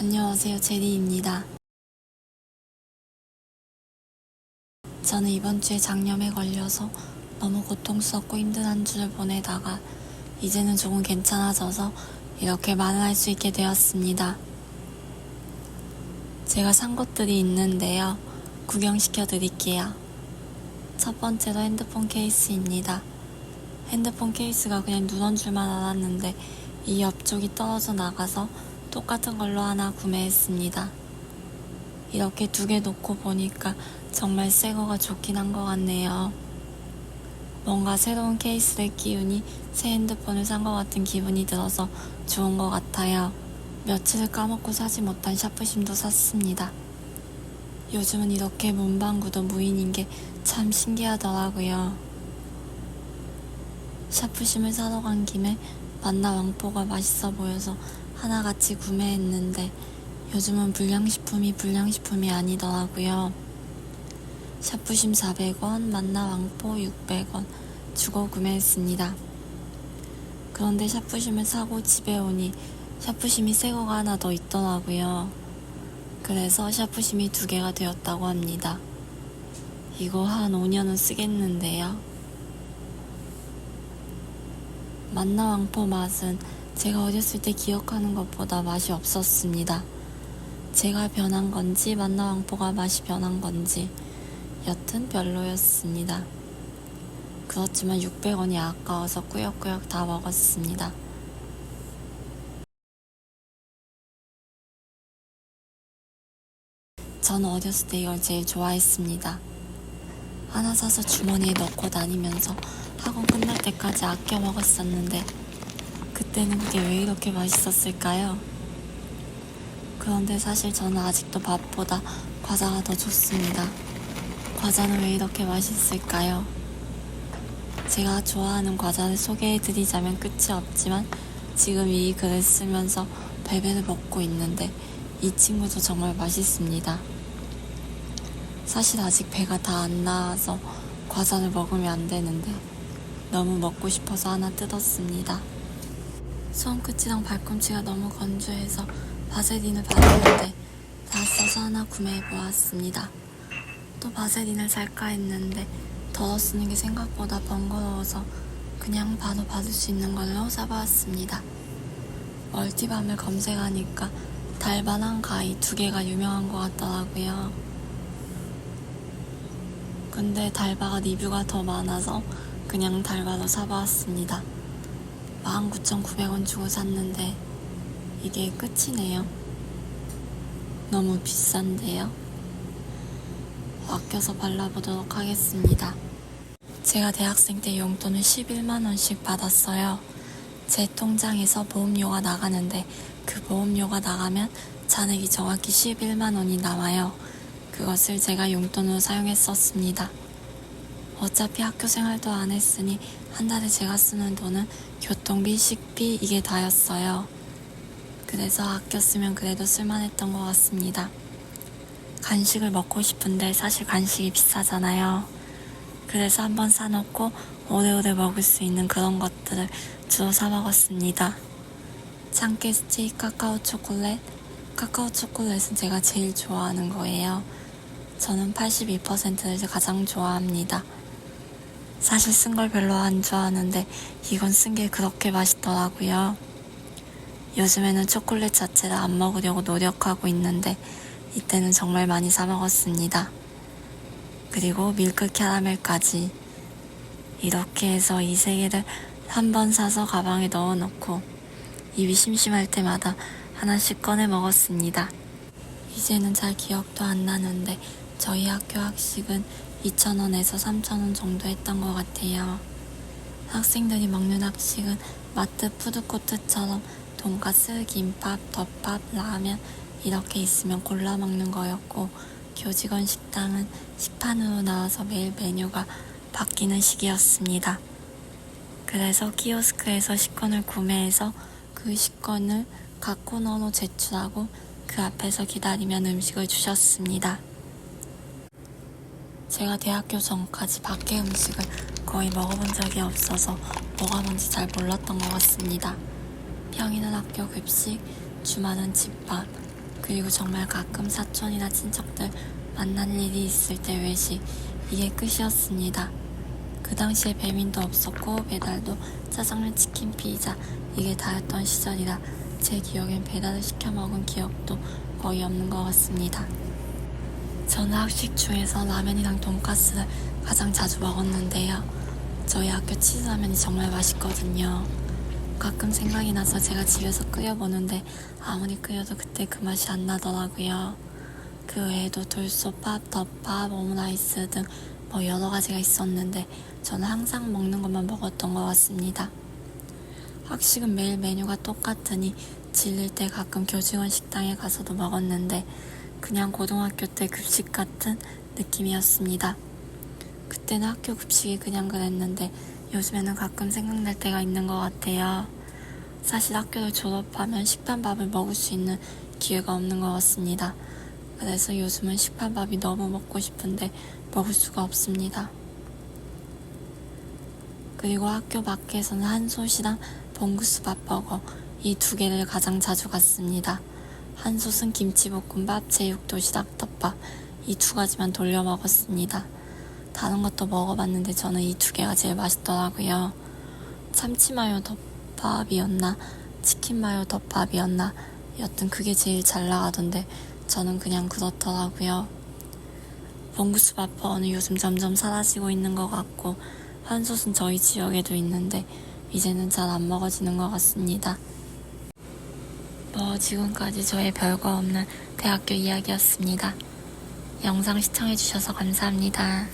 안녕하세요. 제리입니다. 저는 이번 주에 장염에 걸려서 너무 고통스럽고 힘든 한 주를 보내다가 이제는 조금 괜찮아져서 이렇게 말을 할 수 있게 되었습니다. 제가 산 것들이 있는데요. 구경시켜 드릴게요. 첫 번째로 핸드폰 케이스입니다. 핸드폰 케이스가 그냥 누런 줄만 알았는데 이 옆쪽이 떨어져 나가서 똑같은 걸로 하나 구매했습니다. 이렇게 두 개 놓고 보니까 정말 새 거가 좋긴 한 것 같네요. 뭔가 새로운 케이스를 끼우니 새 핸드폰을 산 것 같은 기분이 들어서 좋은 것 같아요. 며칠을 까먹고 사지 못한 샤프심도 샀습니다. 요즘은 이렇게 문방구도 무인인 게 참 신기하더라고요. 샤프심을 사러 간 김에 만나 왕뽀가 맛있어 보여서 하나같이 구매했는데 요즘은 불량식품이 불량식품이 아니더라고요. 샤프심 400원, 만나 왕뽀 600원 주고 구매했습니다. 그런데 샤프심을 사고 집에 오니 샤프심이 새 거가 하나 더 있더라고요. 그래서 샤프심이 두 개가 되었다고 합니다. 이거 한 5년은 쓰겠는데요. 만나 왕포 맛은 제가 어렸을 때 기억하는 것보다 맛이 없었습니다. 제가 변한 건지 만나 왕포가 맛이 변한 건지 여튼 별로였습니다. 그렇지만 600원이 아까워서 꾸역꾸역 다 먹었습니다. 저는 어렸을 때 이걸 제일 좋아했습니다. 하나 사서 주머니에 넣고 다니면서 학원 끝날 때까지 아껴 먹었었는데 그때는 그게 왜 이렇게 맛있었을까요? 그런데 사실 저는 아직도 밥보다 과자가 더 좋습니다. 과자는 왜 이렇게 맛있을까요? 제가 좋아하는 과자를 소개해 드리자면 끝이 없지만 지금 이 글을 쓰면서 베베를 먹고 있는데 이 친구도 정말 맛있습니다. 사실 아직 배가 다 안 나와서 과자를 먹으면 안 되는데 너무 먹고 싶어서 하나 뜯었습니다. 손끝이랑 발꿈치가 너무 건조해서 바세린을 바르는데 다 써서 하나 구매해 보았습니다. 또 바세린을 살까 했는데 덜어 쓰는 게 생각보다 번거로워서 그냥 바로 받을 수 있는 걸로 사보았습니다. 멀티밤을 검색하니까 달바랑 가이 두 개가 유명한 것 같더라고요. 근데 달바가 리뷰가 더 많아서 그냥 달바로 사보았습니다. 19,900원 주고 샀는데 이게 끝이네요. 너무 비싼데요. 아껴서 발라보도록 하겠습니다. 제가 대학생 때 용돈을 11만원씩 받았어요. 제 통장에서 보험료가 나가는데 그 보험료가 나가면 잔액이 정확히 11만원이 남아요. 그것을 제가 용돈으로 사용했었습니다. 어차피 학교 생활도 안 했으니 한 달에 제가 쓰는 돈은 교통비, 식비 이게 다였어요. 그래서 아껴 쓰면 그래도 쓸만했던 것 같습니다. 간식을 먹고 싶은데 사실 간식이 비싸잖아요. 그래서 한번 사놓고 오래오래 먹을 수 있는 그런 것들을 주로 사 먹었습니다. 참깨 스틱, 카카오 초콜릿. 카카오 초콜릿은 제가 제일 좋아하는 거예요. 저는 82%를 가장 좋아합니다. 사실 쓴 걸 별로 안 좋아하는데 이건 쓴 게 그렇게 맛있더라고요. 요즘에는 초콜릿 자체를 안 먹으려고 노력하고 있는데 이때는 정말 많이 사 먹었습니다. 그리고 밀크 캐러멜까지 이렇게 해서 이 세 개를 한 번 사서 가방에 넣어놓고 입이 심심할 때마다 하나씩 꺼내 먹었습니다. 이제는 잘 기억도 안 나는데 저희 학교 학식은 2,000원에서 3,000원 정도 했던 것 같아요. 학생들이 먹는 학식은 마트 푸드코트처럼 돈가스, 김밥, 덮밥, 라면 이렇게 있으면 골라 먹는 거였고 교직원 식당은 식판으로 나와서 매일 메뉴가 바뀌는 시기였습니다. 그래서 키오스크에서 식권을 구매해서 그 식권을 각 코너로 제출하고 그 앞에서 기다리면 음식을 주셨습니다. 제가 대학교 전까지 밖에 음식을 거의 먹어본 적이 없어서 뭐가 뭔지 잘 몰랐던 것 같습니다. 평일은 학교 급식, 주말은 집밥, 그리고 정말 가끔 사촌이나 친척들 만날 일이 있을 때 외식 이게 끝이었습니다. 그 당시에 배민도 없었고 배달도 짜장면 치킨 피자 이게 다였던 시절이라 제 기억엔 배달을 시켜 먹은 기억도 거의 없는 것 같습니다. 저는 학식 중에서 라면이랑 돈가스를 가장 자주 먹었는데요. 저희 학교 치즈라면이 정말 맛있거든요. 가끔 생각이 나서 제가 집에서 끓여보는데 아무리 끓여도 그때 그 맛이 안 나더라고요. 그 외에도 돌솥밥, 덮밥, 오므라이스 등 뭐 여러 가지가 있었는데 저는 항상 먹는 것만 먹었던 것 같습니다. 학식은 매일 메뉴가 똑같으니 질릴 때 가끔 교직원 식당에 가서도 먹었는데 그냥 고등학교 때 급식 같은 느낌이었습니다. 그때는 학교 급식이 그냥 그랬는데 요즘에는 가끔 생각날 때가 있는 것 같아요. 사실 학교를 졸업하면 식단밥을 먹을 수 있는 기회가 없는 것 같습니다. 그래서 요즘은 식단밥이 너무 먹고 싶은데 먹을 수가 없습니다. 그리고 학교 밖에서는 한솥이랑 봉구수 밥버거 이 두 개를 가장 자주 갔습니다. 한솥은 김치볶음밥, 제육도시락, 덮밥 이 두 가지만 돌려 먹었습니다. 다른 것도 먹어봤는데 저는 이 두 개가 제일 맛있더라고요. 참치마요 덮밥이었나 치킨마요 덮밥이었나 여튼 그게 제일 잘 나가던데 저는 그냥 그렇더라고요. 봉구수 밥버거는 요즘 점점 사라지고 있는 것 같고 한솥은 저희 지역에도 있는데 이제는 잘 안 먹어지는 것 같습니다. 뭐 지금까지 저의 별거 없는 대학교 이야기였습니다. 영상 시청해주셔서 감사합니다.